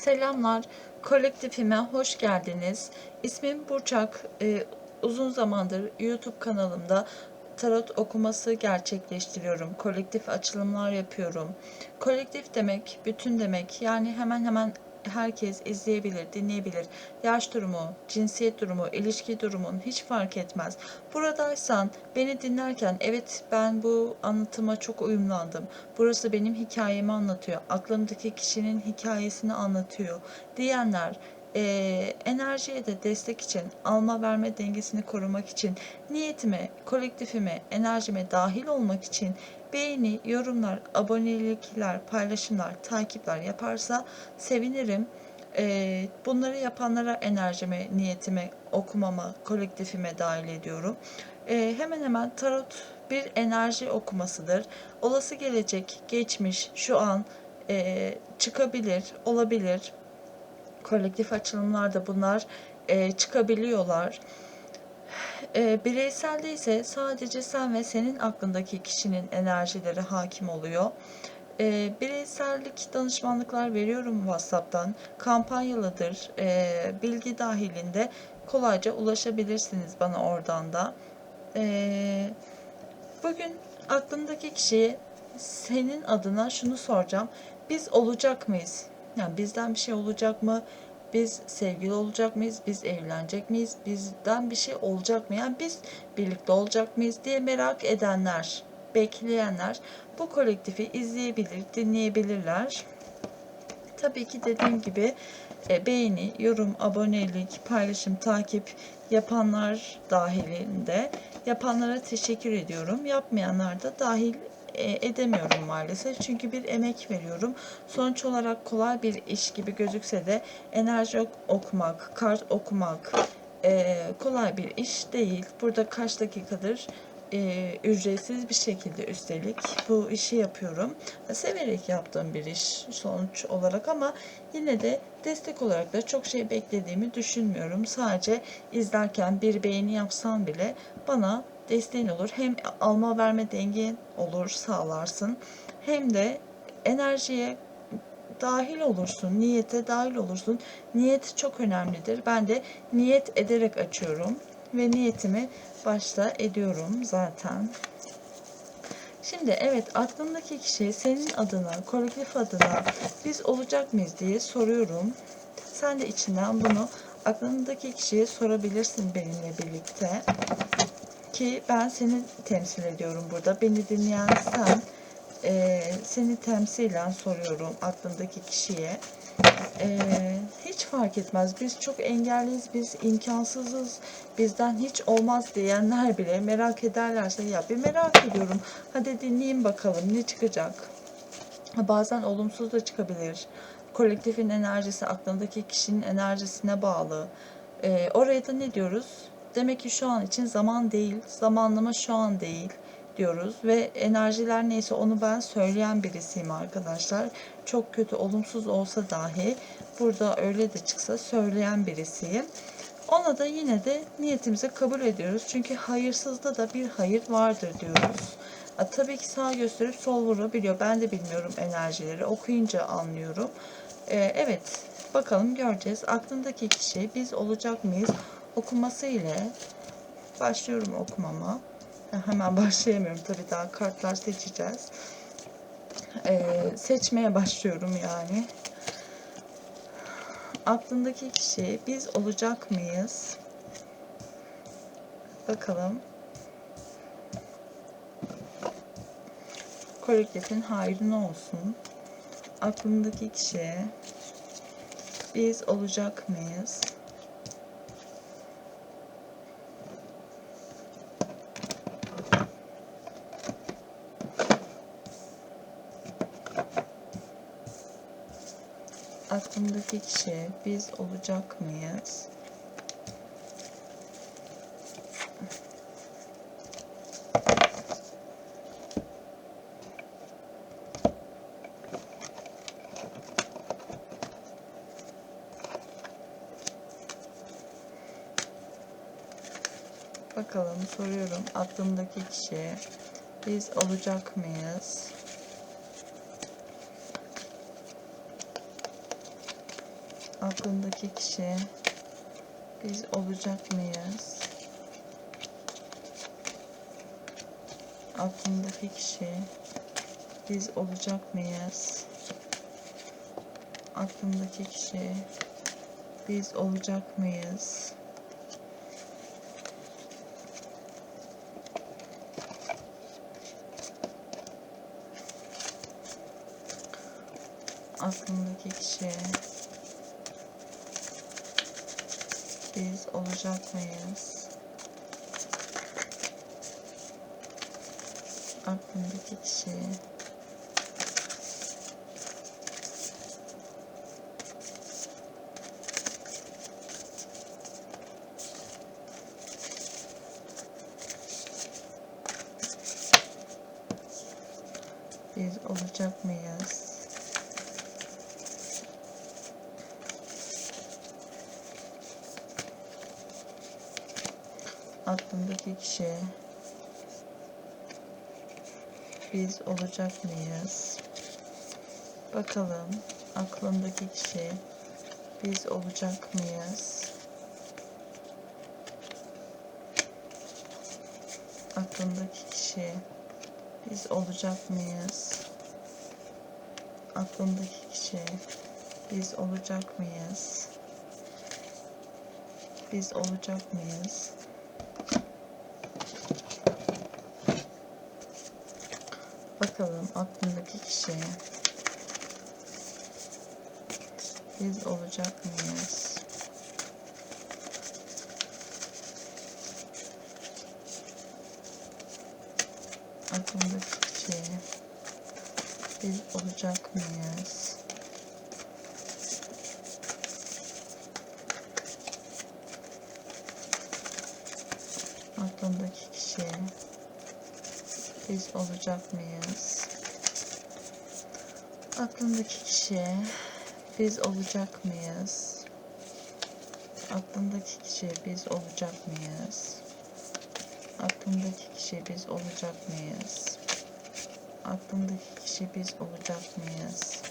Selamlar, kolektifime hoş geldiniz. İsmim Burçak. Ee, uzun zamandır YouTube kanalımda tarot okuması gerçekleştiriyorum. Kolektif açılımlar yapıyorum. Kolektif demek, bütün demek. Yani hemen hemen herkes izleyebilir, dinleyebilir. Yaş durumu, cinsiyet durumu, ilişki durumun hiç fark etmez. Buradaysan beni dinlerken evet ben bu anlatıma çok uyumlandım. Burası benim hikayemi anlatıyor. Aklımdaki kişinin hikayesini anlatıyor diyenler eee, enerjiye de destek için, alma verme dengesini korumak için, niyetime, kolektifime, enerjime dahil olmak için beğeni, yorumlar, abonelikler, paylaşımlar, takipler yaparsa sevinirim. Eee, bunları yapanlara enerjime, niyetime, okumama, kolektifime dahil ediyorum. Eee, hemen hemen tarot bir enerji okumasıdır. Olası gelecek, geçmiş, şu an eee, çıkabilir, olabilir. Kolektif açılımlarda bunlar eee, çıkabiliyorlar. E, bireyselde ise sadece sen ve senin aklındaki kişinin enerjileri hakim oluyor. E, bireysellik danışmanlıklar veriyorum WhatsApp'tan. Kampanyalıdır. E, bilgi dahilinde kolayca ulaşabilirsiniz bana oradan da. E, bugün aklındaki kişiye senin adına şunu soracağım. Biz olacak mıyız? Yani bizden bir şey olacak mı? Biz sevgili olacak mıyız? Biz evlenecek miyiz? Bizden bir şey olacak mı? Yani biz birlikte olacak mıyız diye merak edenler, bekleyenler bu kolektifi izleyebilir, dinleyebilirler. Tabii ki dediğim gibi e, beğeni, yorum, abonelik, paylaşım, takip yapanlar dahilinde yapanlara teşekkür ediyorum. Yapmayanlar da dahil edemiyorum maalesef. Çünkü bir emek veriyorum. Sonuç olarak kolay bir iş gibi gözükse de enerji ok- okumak, kart okumak e, kolay bir iş değil. Burada kaç dakikadır e, ücretsiz bir şekilde üstelik bu işi yapıyorum. Severek yaptığım bir iş sonuç olarak ama yine de destek olarak da çok şey beklediğimi düşünmüyorum. Sadece izlerken bir beğeni yapsan bile bana desteğin olur. Hem alma verme dengen olur, sağlarsın. Hem de enerjiye dahil olursun, niyete dahil olursun. Niyet çok önemlidir. Ben de niyet ederek açıyorum ve niyetimi başta ediyorum zaten. Şimdi evet aklımdaki kişi senin adına, kolektif adına biz olacak mıyız diye soruyorum. Sen de içinden bunu aklındaki kişiye sorabilirsin benimle birlikte. Ki ben seni temsil ediyorum burada. Beni dinleyen sen. Eee, seni temsilen soruyorum aklındaki kişiye. Eee, hiç fark etmez. Biz çok engelliyiz, biz imkansızız, bizden hiç olmaz diyenler bile merak ederlerse ya bir merak ediyorum. Hadi dinleyin bakalım ne çıkacak. Bazen olumsuz da çıkabilir. Kolektifin enerjisi aklındaki kişinin enerjisine bağlı. Ee, oraya da ne diyoruz? Demek ki şu an için zaman değil, zamanlama şu an değil diyoruz ve enerjiler neyse onu ben söyleyen birisiyim arkadaşlar. Çok kötü, olumsuz olsa dahi burada öyle de çıksa söyleyen birisiyim. Ona da yine de niyetimizi kabul ediyoruz. Çünkü hayırsızda da bir hayır vardır diyoruz. A, tabii ki sağ gösterip sol vurabiliyor. Ben de bilmiyorum enerjileri. Okuyunca anlıyorum. Ee, evet, bakalım göreceğiz. Aklındaki kişi biz olacak mıyız? Okuması ile başlıyorum okumama. Hemen başlayamıyorum tabii daha kartlar seçeceğiz. Ee, seçmeye başlıyorum yani. Aklındaki kişi biz olacak mıyız? Bakalım. Kolektifin hayrına olsun. Aklındaki kişi biz olacak mıyız? Aklımdaki kişi biz olacak mıyız? Bakalım soruyorum aklımdaki kişi biz olacak mıyız? Aklındaki kişi biz olacak mıyız? Aklındaki kişi biz olacak mıyız? Aklındaki kişi biz olacak mıyız? Aklındaki kişi biz olacak mıyız? Aklındaki kişi biz olacak mıyız? Aklındaki kişi biz olacak mıyız? Bakalım aklındaki kişi biz olacak mıyız? Aklındaki kişi biz olacak mıyız? Aklındaki kişi biz olacak mıyız? Biz olacak mıyız? Bakalım aklındaki kişi biz olacak mıyız? Aklındaki kişi biz olacak mıyız? Aklındaki kişi biz olacak mıyız? Aklındaki kişi biz olacak mıyız? Aklındaki kişi biz olacak mıyız? Aklındaki kişi biz olacak mıyız? Aklındaki kişi biz olacak mıyız?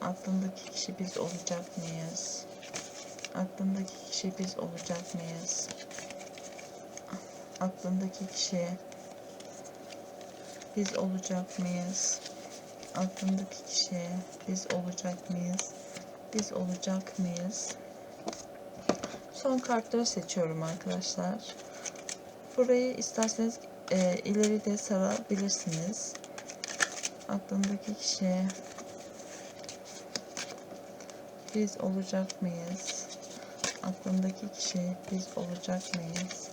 Aklındaki kişi biz olacak mıyız? Aklındaki kişi biz olacak mıyız? Aklındaki kişi biz olacak mıyız? Aklındaki kişi biz olacak mıyız? Biz olacak mıyız? Son kartları seçiyorum arkadaşlar. Burayı isterseniz e, ileri de sarabilirsiniz. Aklındaki kişi biz olacak mıyız? Aklındaki kişi biz olacak mıyız?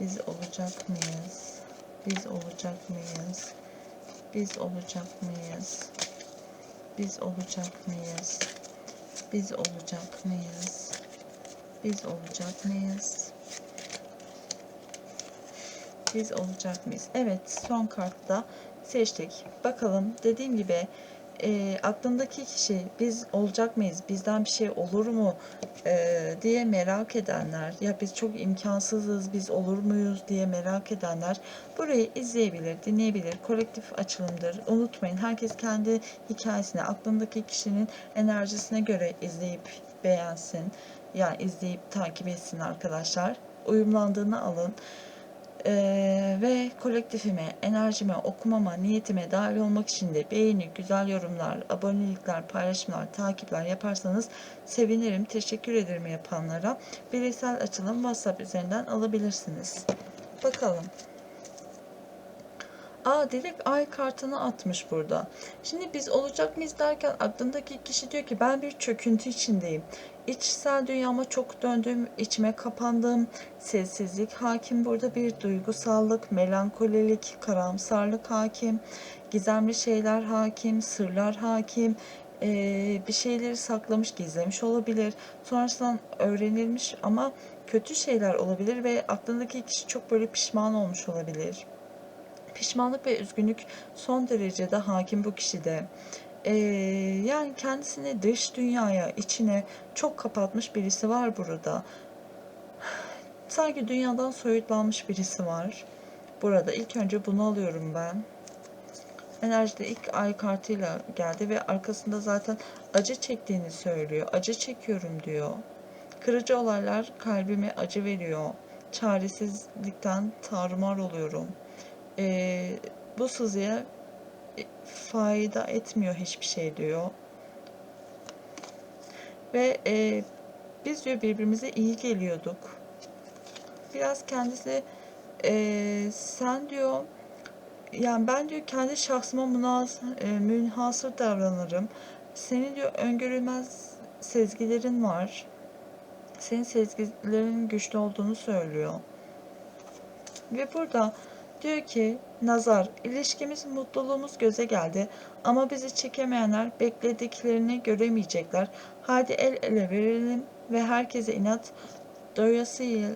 Biz olacak mıyız? Biz olacak mıyız? Biz olacak mıyız? Biz olacak mıyız? Biz olacak mıyız? Biz olacak mıyız? Biz olacak mıyız? Evet, son kartta seçtik. Bakalım dediğim gibi e, aklındaki kişi biz olacak mıyız? Bizden bir şey olur mu? e, diye merak edenler ya biz çok imkansızız biz olur muyuz diye merak edenler burayı izleyebilir, dinleyebilir. Kolektif açılımdır. Unutmayın herkes kendi hikayesine, aklındaki kişinin enerjisine göre izleyip beğensin. Yani izleyip takip etsin arkadaşlar. Uyumlandığını alın. Ee, ve kolektifime, enerjime, okumama, niyetime dahil olmak için de beğeni, güzel yorumlar, abonelikler, paylaşımlar, takipler yaparsanız sevinirim. Teşekkür ederim yapanlara. Bireysel açılım WhatsApp üzerinden alabilirsiniz. Bakalım. Aa direkt ay kartını atmış burada. Şimdi biz olacak mıyız derken aklındaki kişi diyor ki ben bir çöküntü içindeyim. İçsel dünyama çok döndüm, içime kapandım. Sessizlik hakim burada bir duygusallık, melankolilik, karamsarlık hakim. Gizemli şeyler hakim, sırlar hakim. Ee, bir şeyleri saklamış, gizlemiş olabilir. Sonrasında öğrenilmiş ama kötü şeyler olabilir ve aklındaki kişi çok böyle pişman olmuş olabilir. Pişmanlık ve üzgünlük son derecede hakim bu kişide. Ee, yani kendisini dış dünyaya, içine çok kapatmış birisi var burada. Sanki dünyadan soyutlanmış birisi var. Burada ilk önce bunu alıyorum ben. enerjide ilk ay kartıyla geldi ve arkasında zaten acı çektiğini söylüyor. Acı çekiyorum diyor. Kırıcı olaylar kalbime acı veriyor. Çaresizlikten tarumar oluyorum. Ee, bu sızıya fayda etmiyor hiçbir şey diyor. Ve e, biz diyor birbirimize iyi geliyorduk. Biraz kendisi e, sen diyor yani ben diyor kendi şahsıma münaz, e, münhasır davranırım. Senin diyor öngörülmez sezgilerin var. Senin sezgilerin güçlü olduğunu söylüyor. Ve burada diyor ki nazar ilişkimiz mutluluğumuz göze geldi ama bizi çekemeyenler beklediklerini göremeyecekler. Hadi el ele verelim ve herkese inat doyasıya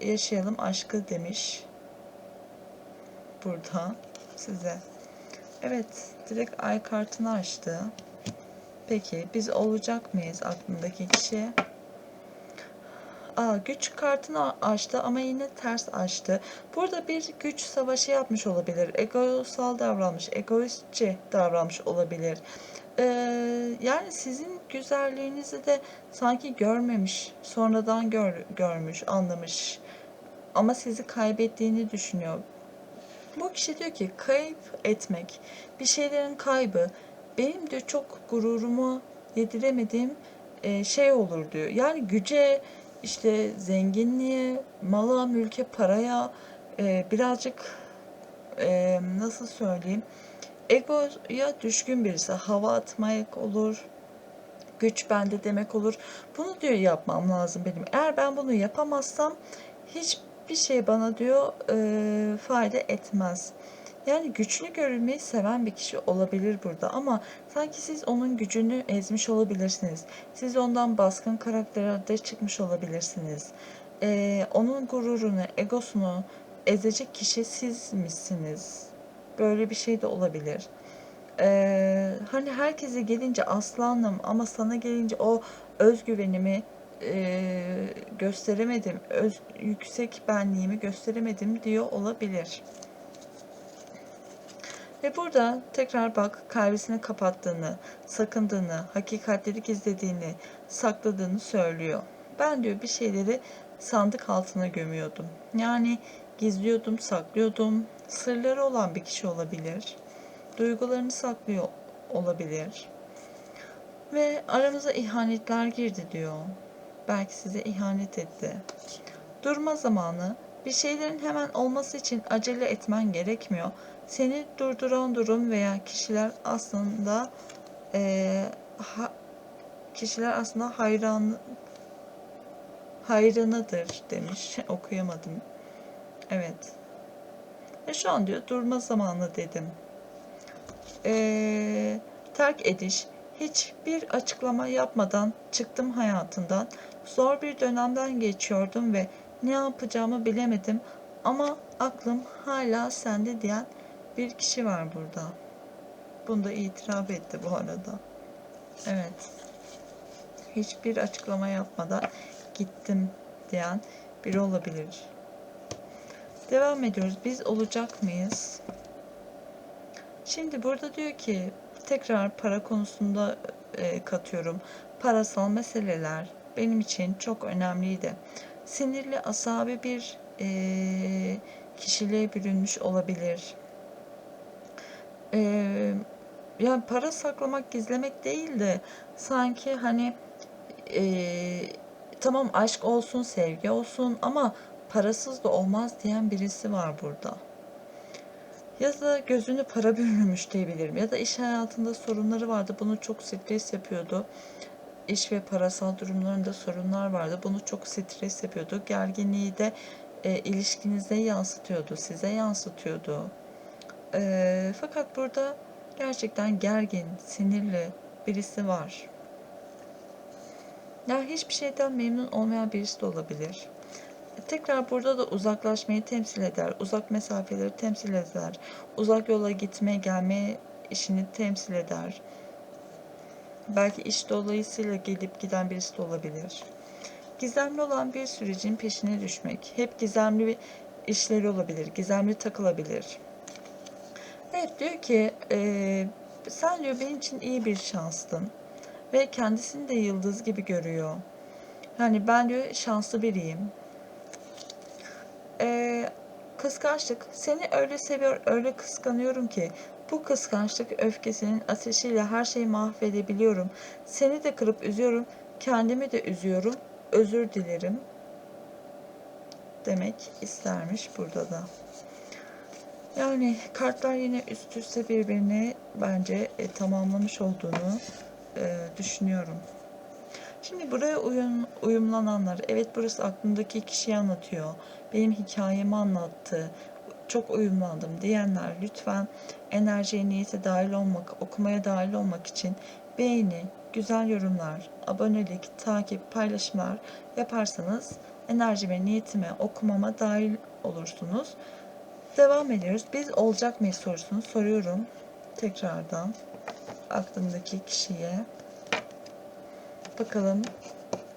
yaşayalım aşkı demiş burada size. Evet, direkt ay kartını açtı. Peki biz olacak mıyız aklındaki kişi? Aa, güç kartını açtı ama yine ters açtı. Burada bir güç savaşı yapmış olabilir. Egosal davranmış, egoistçe davranmış olabilir. Ee, yani sizin güzelliğinizi de sanki görmemiş, sonradan gör, görmüş, anlamış. Ama sizi kaybettiğini düşünüyor. Bu kişi diyor ki kayıp etmek, bir şeylerin kaybı benim diyor çok gururumu yediremediğim e, şey olur diyor. Yani güce, işte zenginliğe, mala, mülke, paraya e, birazcık e, nasıl söyleyeyim egoya düşkün birisi. Hava atmak olur, güç bende demek olur. Bunu diyor yapmam lazım benim. Eğer ben bunu yapamazsam hiçbir şey bana diyor e, fayda etmez. Yani güçlü görülmeyi seven bir kişi olabilir burada ama sanki siz onun gücünü ezmiş olabilirsiniz. Siz ondan baskın karakterde çıkmış olabilirsiniz. Ee, onun gururunu, egosunu ezecek kişi sizmişsiniz. Böyle bir şey de olabilir. Ee, hani herkese gelince aslanım ama sana gelince o özgüvenimi e, gösteremedim, öz, yüksek benliğimi gösteremedim diyor olabilir. Ve burada tekrar bak kalbisini kapattığını, sakındığını, hakikatleri gizlediğini, sakladığını söylüyor. Ben diyor bir şeyleri sandık altına gömüyordum. Yani gizliyordum, saklıyordum. Sırları olan bir kişi olabilir. Duygularını saklıyor olabilir. Ve aramıza ihanetler girdi diyor. Belki size ihanet etti. Durma zamanı. Bir şeylerin hemen olması için acele etmen gerekmiyor. Seni durduran durum veya kişiler aslında e, ha, kişiler aslında hayran hayranıdır demiş. Okuyamadım. Evet. Ve şu an diyor durma zamanı dedim. Ee, terk ediş. Hiçbir açıklama yapmadan çıktım hayatından. Zor bir dönemden geçiyordum ve ne yapacağımı bilemedim ama aklım hala sende diyen bir kişi var burada. Bunu da itiraf etti bu arada. Evet. Hiçbir açıklama yapmadan gittim diyen biri olabilir. Devam ediyoruz. Biz olacak mıyız? Şimdi burada diyor ki tekrar para konusunda e, katıyorum. Parasal meseleler benim için çok önemliydi. Sinirli, asabi bir e, kişiliğe bürünmüş olabilir. E, yani para saklamak, gizlemek değil de sanki hani e, tamam aşk olsun, sevgi olsun ama parasız da olmaz diyen birisi var burada. Ya da gözünü para bürümüş diyebilirim. Ya da iş hayatında sorunları vardı. Bunu çok stres yapıyordu. İş ve parasal durumlarında sorunlar vardı. Bunu çok stres yapıyordu. Gerginliği de e, ilişkinize yansıtıyordu. Size yansıtıyordu. E, fakat burada gerçekten gergin, sinirli birisi var. Ya hiçbir şeyden memnun olmayan birisi de olabilir. Tekrar burada da uzaklaşmayı temsil eder. Uzak mesafeleri temsil eder. Uzak yola gitme gelme işini temsil eder. Belki iş dolayısıyla gelip giden birisi de olabilir. Gizemli olan bir sürecin peşine düşmek. Hep gizemli işleri olabilir. Gizemli takılabilir. Evet diyor ki e, sen diyor benim için iyi bir şanstın ve kendisini de yıldız gibi görüyor. Yani ben diyor şanslı biriyim. E, kıskançlık seni öyle seviyor öyle kıskanıyorum ki bu kıskançlık öfkesinin ateşiyle her şeyi mahvedebiliyorum. Seni de kırıp üzüyorum. Kendimi de üzüyorum. Özür dilerim. Demek istermiş burada da. Yani kartlar yine üst üste birbirini bence e, tamamlamış olduğunu e, düşünüyorum. Şimdi buraya uyum, uyumlananlar, evet burası aklımdaki kişiyi anlatıyor. Benim hikayemi anlattı. Çok uyumlandım diyenler lütfen enerjiye niyete dahil olmak, okumaya dahil olmak için beğeni, güzel yorumlar, abonelik, takip, paylaşımlar yaparsanız enerji ve niyetime, okumama dahil olursunuz. Devam ediyoruz. Biz olacak mıyız sorusunu soruyorum. Tekrardan aklımdaki kişiye. Bakalım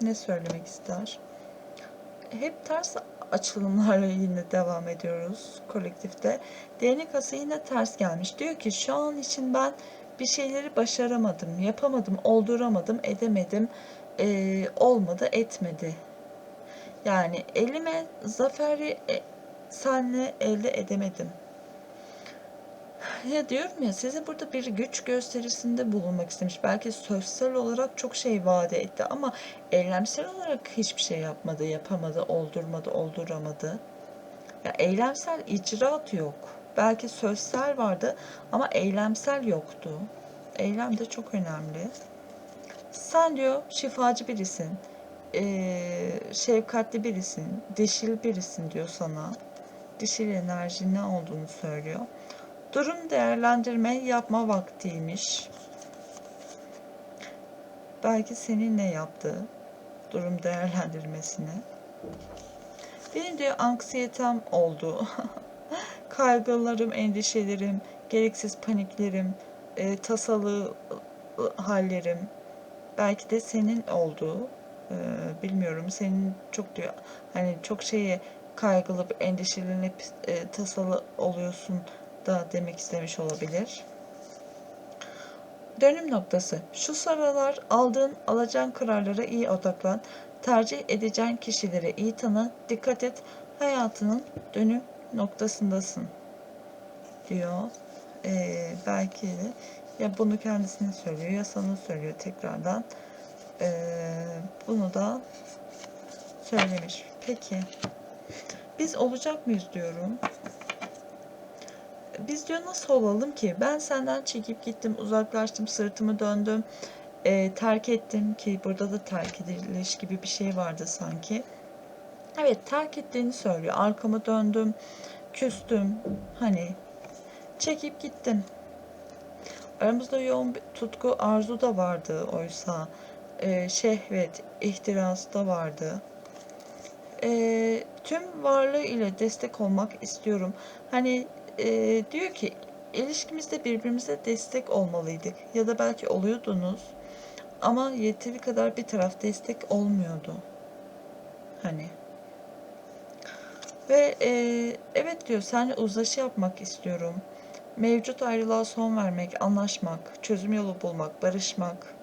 ne söylemek ister. Hep ters açılımlarla yine devam ediyoruz kolektifte. Değnek ası yine ters gelmiş. Diyor ki şu an için ben bir şeyleri başaramadım, yapamadım, olduramadım, edemedim, ee, olmadı, etmedi. Yani elime zaferi e, senle elde edemedim. Ya diyorum ya size burada bir güç gösterisinde bulunmak istemiş. Belki sözsel olarak çok şey vaat etti ama eylemsel olarak hiçbir şey yapmadı, yapamadı, oldurmadı, olduramadı. Ya eylemsel icraat yok. Belki sözsel vardı ama eylemsel yoktu. Eylem de çok önemli. Sen diyor şifacı birisin. Ee, şefkatli birisin. Dişil birisin diyor sana. Dişil enerji ne olduğunu söylüyor. Durum değerlendirme yapma vaktiymiş. Belki senin ne yaptı durum değerlendirmesine. Benim de anksiyetem oldu. Kaygılarım, endişelerim, gereksiz paniklerim, e, tasalı hallerim. Belki de senin oldu. E, bilmiyorum. Senin çok diyor hani çok şeye kaygılı, endişelenip e, tasalı oluyorsun da demek istemiş olabilir. Dönüm noktası. Şu sıralar aldığın, alacağın kararlara iyi odaklan. Tercih edeceğin kişilere iyi tanı. Dikkat et. Hayatının dönüm noktasındasın. Diyor. Ee, belki de ya bunu kendisine söylüyor ya sana söylüyor tekrardan. Ee, bunu da söylemiş. Peki. Biz olacak mıyız diyorum biz diyor nasıl olalım ki? Ben senden çekip gittim, uzaklaştım, sırtımı döndüm, e, terk ettim ki burada da terk ediliş gibi bir şey vardı sanki. Evet terk ettiğini söylüyor. Arkamı döndüm, küstüm, hani çekip gittim. Aramızda yoğun bir tutku, arzu da vardı oysa. E, şehvet, ihtiras da vardı. E, tüm varlığı ile destek olmak istiyorum. Hani e, diyor ki ilişkimizde birbirimize destek olmalıydık ya da belki oluyordunuz ama yeteri kadar bir taraf destek olmuyordu. Hani ve e, evet diyor seninle uzlaşı yapmak istiyorum. Mevcut ayrılığa son vermek, anlaşmak, çözüm yolu bulmak, barışmak.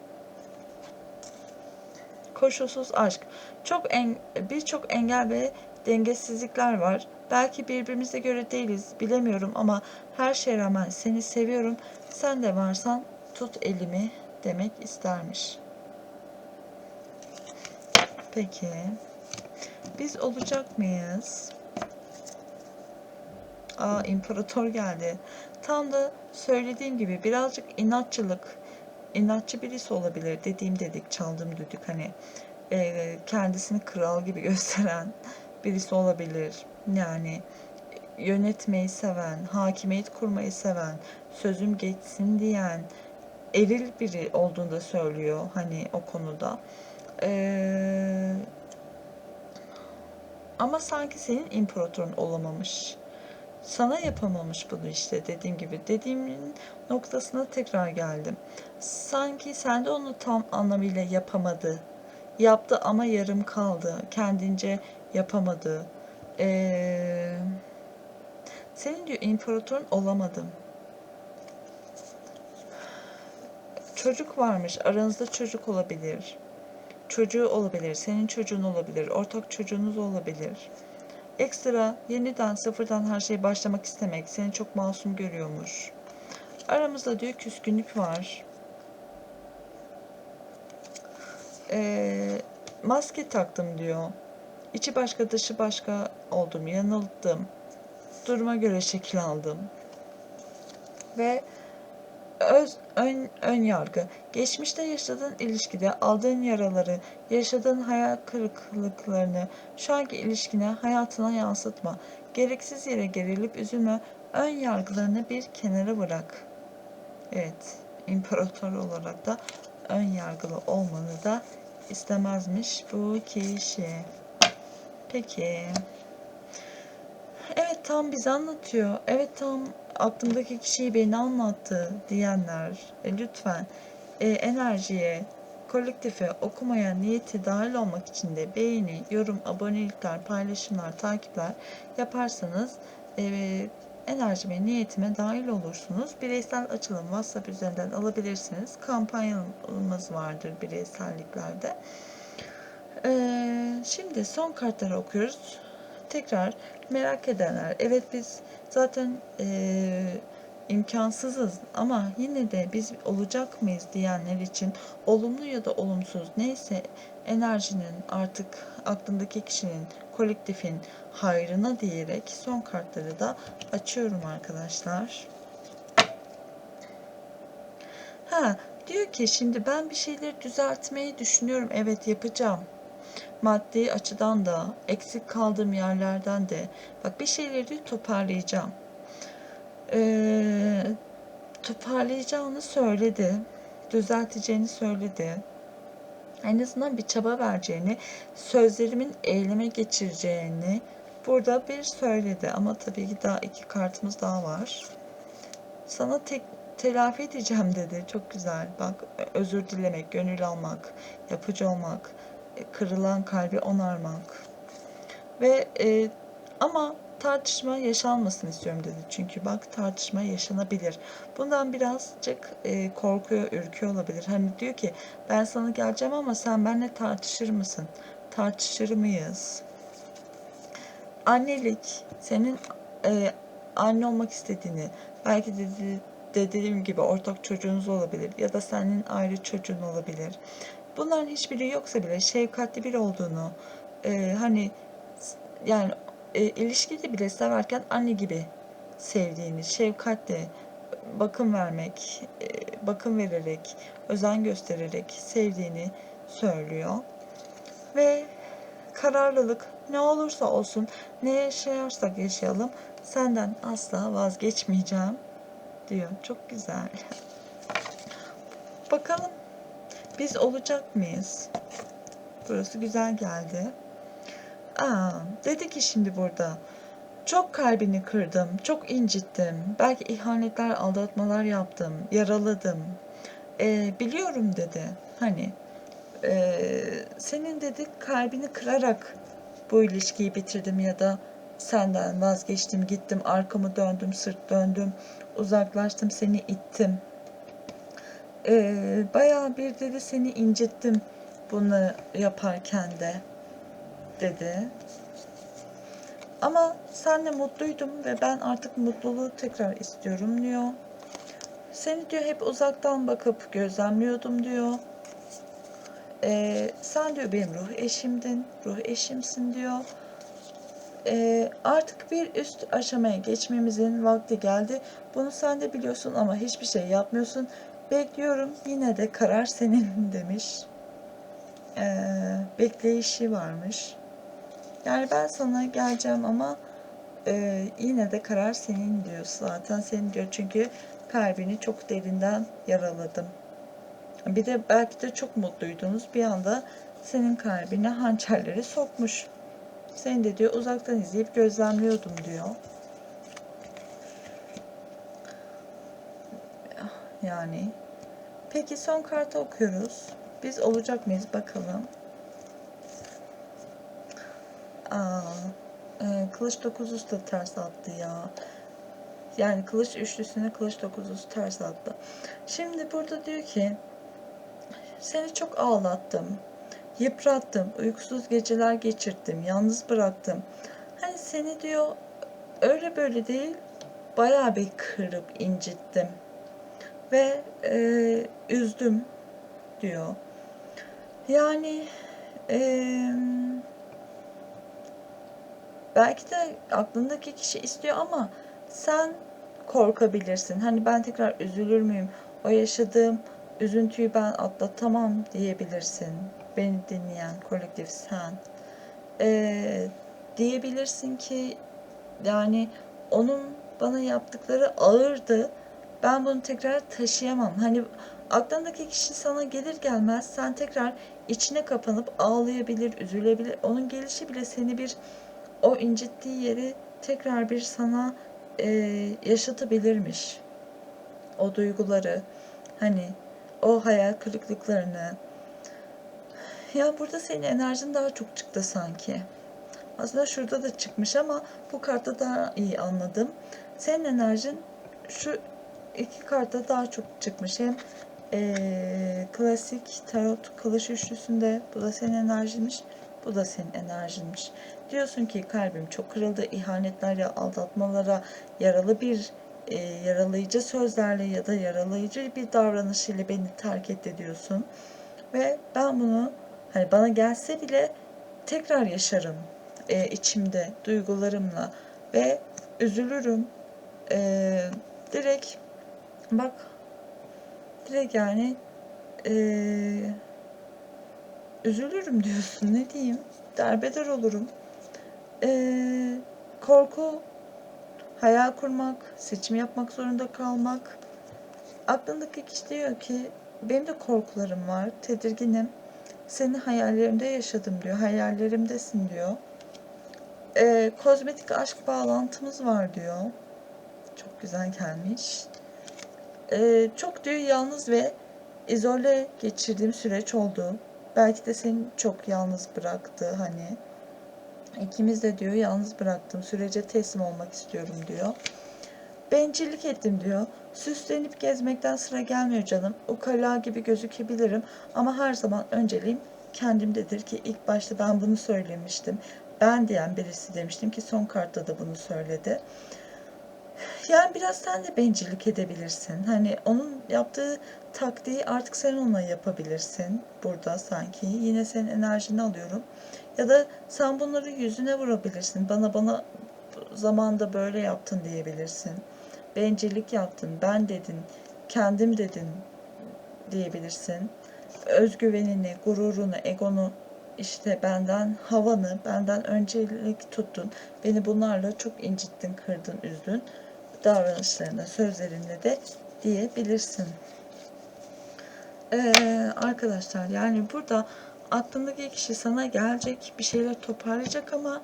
Koşulsuz aşk. Çok en, birçok engel ve dengesizlikler var. Belki birbirimize göre değiliz, bilemiyorum ama her şeye rağmen seni seviyorum. Sen de varsan tut elimi demek istermiş. Peki. Biz olacak mıyız? Aa imparator geldi. Tam da söylediğim gibi birazcık inatçılık, inatçı birisi olabilir. Dediğim dedik, çaldım dedik hani e, kendisini kral gibi gösteren birisi olabilir. Yani yönetmeyi seven, hakimiyet kurmayı seven, sözüm geçsin diyen, eril biri olduğunu da söylüyor hani o konuda. Ee, ama sanki senin imparatorun olamamış. Sana yapamamış bunu işte dediğim gibi. Dediğimin noktasına tekrar geldim. Sanki sende onu tam anlamıyla yapamadı. Yaptı ama yarım kaldı. Kendince yapamadı. Ee, senin diyor imparatorun olamadım. Çocuk varmış. Aranızda çocuk olabilir. Çocuğu olabilir. Senin çocuğun olabilir. Ortak çocuğunuz olabilir. Ekstra yeniden sıfırdan her şeye başlamak istemek seni çok masum görüyormuş. Aramızda diyor küskünlük var. Ee, maske taktım diyor. İçi başka dışı başka oldum. Yanıldım. Duruma göre şekil aldım. Ve öz, ön, ön yargı. Geçmişte yaşadığın ilişkide aldığın yaraları, yaşadığın hayal kırıklıklarını şu anki ilişkine, hayatına yansıtma. Gereksiz yere gerilip üzülme. Ön yargılarını bir kenara bırak. Evet, imparator olarak da ön yargılı olmanı da istemezmiş bu kişi. Peki. Evet tam bize anlatıyor. Evet tam aklımdaki kişiyi beni anlattı diyenler e, lütfen e, enerjiye, kolektife, okumaya niyeti dahil olmak için de beğeni, yorum, abonelikler, paylaşımlar, takipler yaparsanız e, enerjime, niyetime dahil olursunuz. Bireysel açılım WhatsApp üzerinden alabilirsiniz. Kampanyamız vardır bireyselliklerde. Ee, şimdi son kartları okuyoruz. Tekrar merak edenler, evet biz zaten ee, imkansızız ama yine de biz olacak mıyız diyenler için olumlu ya da olumsuz neyse enerjinin artık aklındaki kişinin kolektifin hayrına diyerek son kartları da açıyorum arkadaşlar. Ha diyor ki şimdi ben bir şeyleri düzeltmeyi düşünüyorum. Evet yapacağım. Maddi açıdan da eksik kaldığım yerlerden de bak bir şeyleri toparlayacağım. Ee, toparlayacağını söyledi. Düzelteceğini söyledi. En azından bir çaba vereceğini, sözlerimin eyleme geçireceğini burada bir söyledi. Ama tabii ki daha iki kartımız daha var. Sana tek telafi edeceğim dedi. Çok güzel. Bak özür dilemek, gönül almak, yapıcı olmak, kırılan kalbi onarmak. Ve e, ama tartışma yaşanmasın istiyorum dedi. Çünkü bak tartışma yaşanabilir. Bundan birazcık e, korkuyor, ürküyor olabilir. Hani diyor ki ben sana geleceğim ama sen benimle tartışır mısın? Tartışır mıyız? Annelik, senin e, anne olmak istediğini, belki dedi, dediğim gibi ortak çocuğunuz olabilir ya da senin ayrı çocuğun olabilir. Bunların hiçbiri yoksa bile şefkatli bir olduğunu, e, hani yani e, ilişkide bile severken anne gibi sevdiğini, şefkatle bakım vermek, e, bakım vererek, özen göstererek sevdiğini söylüyor. Ve kararlılık ne olursa olsun, ne yaşarsak yaşayalım senden asla vazgeçmeyeceğim diyor. Çok güzel. Bakalım biz olacak mıyız? Burası güzel geldi. Aa, dedi ki şimdi burada. Çok kalbini kırdım, çok incittim. Belki ihanetler, aldatmalar yaptım, yaraladım. Ee, biliyorum dedi. Hani e, senin dedi kalbini kırarak bu ilişkiyi bitirdim ya da senden vazgeçtim, gittim, arkamı döndüm, sırt döndüm, uzaklaştım, seni ittim. Ee, bayağı bir dedi seni incittim bunu yaparken de dedi. Ama senle mutluydum ve ben artık mutluluğu tekrar istiyorum diyor. Seni diyor hep uzaktan bakıp gözlemliyordum diyor. Ee, sen diyor benim ruh eşimdin, ruh eşimsin diyor. Ee, artık bir üst aşamaya geçmemizin vakti geldi. Bunu sen de biliyorsun ama hiçbir şey yapmıyorsun. Bekliyorum yine de karar senin demiş. Ee, bekleyişi varmış. Yani ben sana geleceğim ama e, yine de karar senin diyor zaten senin diyor çünkü kalbini çok derinden yaraladım. Bir de belki de çok mutluydunuz bir anda senin kalbine hançerleri sokmuş. Seni de diyor uzaktan izleyip gözlemliyordum diyor. Yani. Peki son kartı okuyoruz. Biz olacak mıyız bakalım. Aa, e, kılıç dokuzusu da ters attı ya. Yani kılıç üçlüsüne kılıç dokuzusu ters attı. Şimdi burada diyor ki Seni çok ağlattım. Yıprattım. Uykusuz geceler geçirttim. Yalnız bıraktım. Hani seni diyor öyle böyle değil bayağı bir kırıp incittim. Ve e, üzdüm diyor. Yani eee belki de aklındaki kişi istiyor ama sen korkabilirsin. Hani ben tekrar üzülür müyüm? O yaşadığım üzüntüyü ben atlatamam diyebilirsin. Beni dinleyen kolektif sen. Ee, diyebilirsin ki yani onun bana yaptıkları ağırdı. Ben bunu tekrar taşıyamam. Hani aklındaki kişi sana gelir gelmez sen tekrar içine kapanıp ağlayabilir, üzülebilir. Onun gelişi bile seni bir o incittiği yeri tekrar bir sana e, yaşatabilirmiş. O duyguları, hani o hayal kırıklıklarını. Ya burada senin enerjin daha çok çıktı sanki. Aslında şurada da çıkmış ama bu kartta daha iyi anladım. Senin enerjin şu iki kartta daha çok çıkmış. Hem e, klasik tarot kılıç üçlüsünde bu da senin enerjinmiş. Bu da senin enerjinmiş. Diyorsun ki kalbim çok kırıldı. ihanetler ya aldatmalara yaralı bir e, yaralayıcı sözlerle ya da yaralayıcı bir davranış ile beni terk etti diyorsun. Ve ben bunu hani bana gelse bile tekrar yaşarım e, içimde duygularımla ve üzülürüm. E, direkt bak direkt yani e, üzülürüm diyorsun ne diyeyim derbeder olurum ee, korku, hayal kurmak, seçim yapmak zorunda kalmak. Aklındaki kişi diyor ki benim de korkularım var, tedirginim. Seni hayallerimde yaşadım diyor, hayallerimdesin diyor. Ee, kozmetik aşk bağlantımız var diyor. Çok güzel gelmiş. Ee, çok diyor yalnız ve izole geçirdiğim süreç oldu. Belki de seni çok yalnız bıraktı hani. İkimiz de diyor yalnız bıraktım. Sürece teslim olmak istiyorum diyor. Bencillik ettim diyor. Süslenip gezmekten sıra gelmiyor canım. Ukala gibi gözükebilirim ama her zaman önceliğim kendimdedir ki ilk başta ben bunu söylemiştim. Ben diyen birisi demiştim ki son kartta da bunu söyledi. Yani biraz sen de bencillik edebilirsin. Hani onun yaptığı taktiği artık sen ona yapabilirsin. Burada sanki. Yine senin enerjini alıyorum. Ya da sen bunları yüzüne vurabilirsin. Bana bana zamanda böyle yaptın diyebilirsin. Bencillik yaptın, ben dedin, kendim dedin diyebilirsin. Özgüvenini, gururunu, egonu işte benden havanı, benden öncelik tuttun. Beni bunlarla çok incittin, kırdın, üzdün. Davranışlarına, sözlerinle de diyebilirsin. Ee, arkadaşlar yani burada aklındaki kişi sana gelecek, bir şeyler toparlayacak ama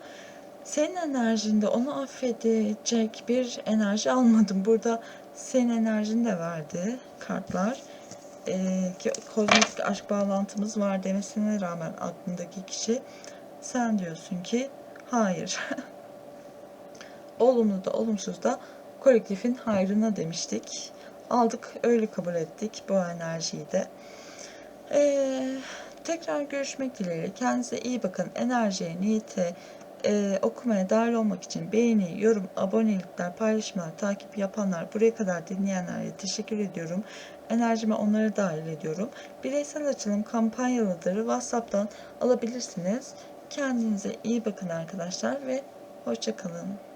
senin enerjinde onu affedecek bir enerji almadım. Burada senin enerjini de verdi kartlar. Ee, ki kozmetik aşk bağlantımız var demesine rağmen aklındaki kişi sen diyorsun ki hayır. Olumlu da olumsuz da kolektifin hayrına demiştik. Aldık öyle kabul ettik bu enerjiyi de. Ee, tekrar görüşmek dileğiyle. Kendinize iyi bakın. Enerjiye, niyete, e, okumaya dahil olmak için beğeni, yorum, abonelikler, paylaşımlar, takip yapanlar, buraya kadar dinleyenlere teşekkür ediyorum. Enerjime onları dahil ediyorum. Bireysel açılım kampanyalıdır. WhatsApp'tan alabilirsiniz. Kendinize iyi bakın arkadaşlar ve hoşçakalın.